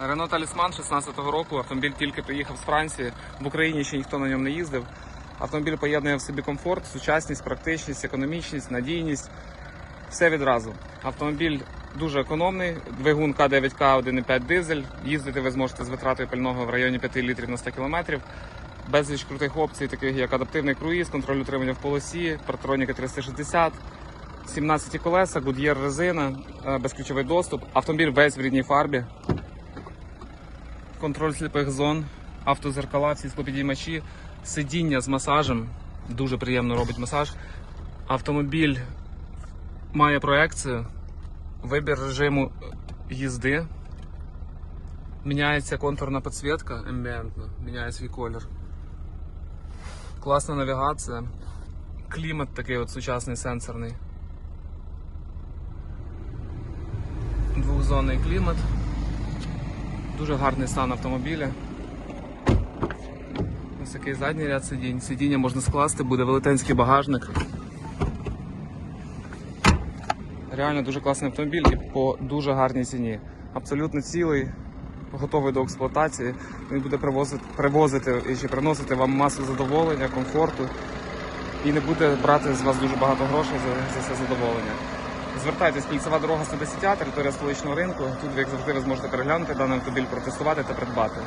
Рено Талісман 16-го року. Автомобіль тільки приїхав з Франції. В Україні ще ніхто на ньому не їздив. Автомобіль поєднує в собі комфорт, сучасність, практичність, економічність, надійність. Все відразу. Автомобіль дуже економний. Двигун К9К 1,5 дизель. Їздити ви зможете з витратою пального в районі 5 літрів на 100 км. Безліч крутих опцій, таких як адаптивний круїз, контроль утримання в полосі, партроніка 360, 17 колеса, Goodyear резина, е, безключовий доступ. Автомобіль весь в рідній фарбі. Контроль сліпих зон, автозеркала, всі склопідіймачі, сидіння з масажем. Дуже приємно робить масаж. Автомобіль має проекцію, вибір режиму їзди. Міняється контурна підсвітка ембієнтна, міняє свій колір. Класна навігація. Клімат такий от сучасний сенсорний. Двохзонний клімат. Дуже гарний стан автомобіля. Ось такий задній ряд сидінь. Сидіння можна скласти, буде велетенський багажник. Реально дуже класний автомобіль і по дуже гарній ціні. Абсолютно цілий, готовий до експлуатації. Він буде привозити, привозити і ще приносити вам масу задоволення, комфорту і не буде брати з вас дуже багато грошей за, за це задоволення. Звертайтесь, кільцева дорога 110, територія столичного ринку. Тут, ви як завжди, ви зможете переглянути даний автомобіль, протестувати та придбати.